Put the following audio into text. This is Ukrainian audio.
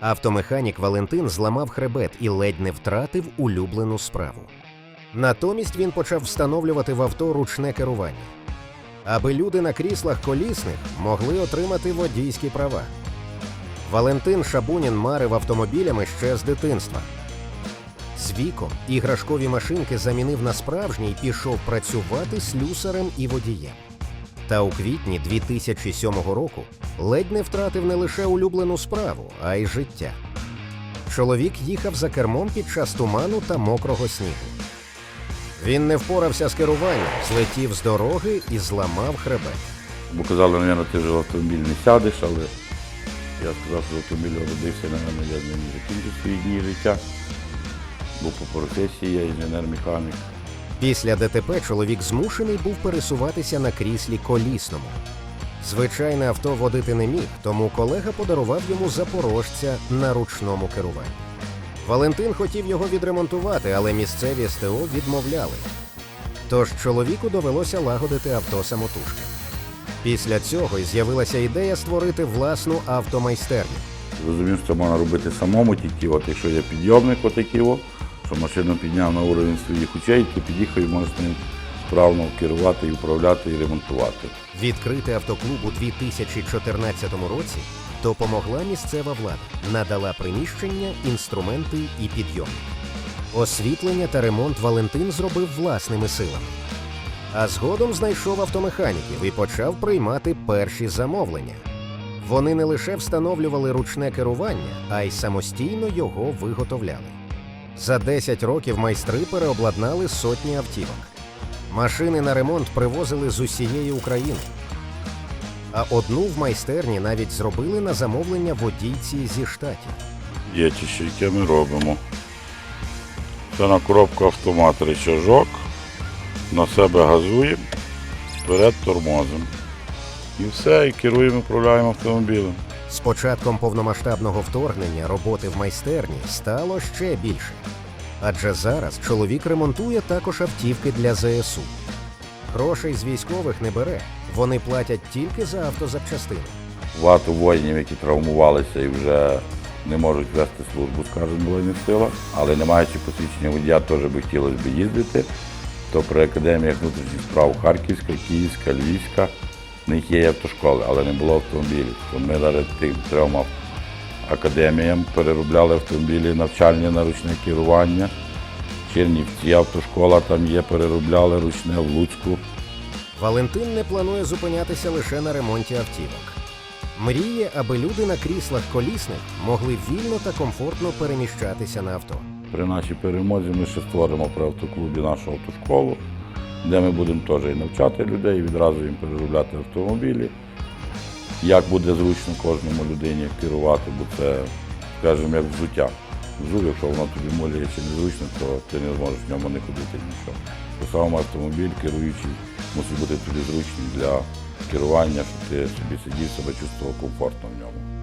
Автомеханік Валентин зламав хребет і ледь не втратив улюблену справу. Натомість він почав встановлювати в авто ручне керування, аби люди на кріслах колісних могли отримати водійські права. Валентин Шабунін марив автомобілями ще з дитинства. З віком іграшкові машинки замінив на справжні і пішов працювати слюсарем і водієм. Та у квітні 2007 року ледь не втратив не лише улюблену справу, а й життя. Чоловік їхав за кермом під час туману та мокрого снігу. Він не впорався з керуванням, злетів з дороги і зламав хребет. Бо казали, мабуть, ти вже в автомобіль не сядеш, але я сказав, що автомобіль родився, мабуть, я з ним закінчу свої дні життя. Бо по професії я інженер-механік. Після ДТП чоловік змушений був пересуватися на кріслі колісному. Звичайне авто водити не міг, тому колега подарував йому запорожця на ручному керуванні. Валентин хотів його відремонтувати, але місцеві СТО відмовляли. Тож чоловіку довелося лагодити авто самотужки. Після цього й з'явилася ідея створити власну автомайстерню. Розумів, що можна робити самому, тільки от якщо є підйомник отакий, о, що машину підняв на уровень своїх очей, то під'їхав і можеш ним справно керувати і управляти і ремонтувати. Відкрити автоклуб у 2014 році допомогла місцева влада, надала приміщення, інструменти і підйомник. Освітлення та ремонт Валентин зробив власними силами. А згодом знайшов автомеханіків і почав приймати перші замовлення. Вони не лише встановлювали ручне керування, а й самостійно його виготовляли. За 10 років майстри переобладнали сотні автівок. Машини на ремонт привозили з усієї України. А одну в майстерні навіть зробили на замовлення водійці зі штатів. Є ті, яке ми робимо. Це на коробку автомат рычажок, на себе газуємо, вперед тормозимо. І все, і керуємо, управляємо автомобілем. З початком повномасштабного вторгнення роботи в майстерні стало ще більше. Адже зараз чоловік ремонтує також автівки для ЗСУ. Грошей з військових не бере, вони платять тільки за автозапчастини. Багато воїнів, які травмувалися і вже не можуть вести службу, скажімо, Збройних силах, але не маючи посвідчення водія, теж би хотілося б їздити. То при академіях внутрішніх справ Харківська, Київська, Львівська, в них є автошколи, але не було автомобілів. То ми зараз тим трьом академіям переробляли автомобілі навчальні на ручне керування. Чернівці автошкола там є, переробляли ручне в Луцьку. Валентин не планує зупинятися лише на ремонті автівок. Мріє, аби люди на кріслах колісних могли вільно та комфортно переміщатися на авто. При нашій перемозі ми ще створимо при автоклубі нашу автошколу, де ми будемо теж і навчати людей, відразу їм переробляти автомобілі. Як буде зручно кожному людині керувати, бо це, скажімо, як взуття. Взув, якщо воно тобі чи незручно, то ти не зможеш в ньому не ходити нічого. То саме автомобіль, керуючий, мусить бути тобі зручний для керування, щоб ти собі сидів, себе чувствував комфортно в ньому.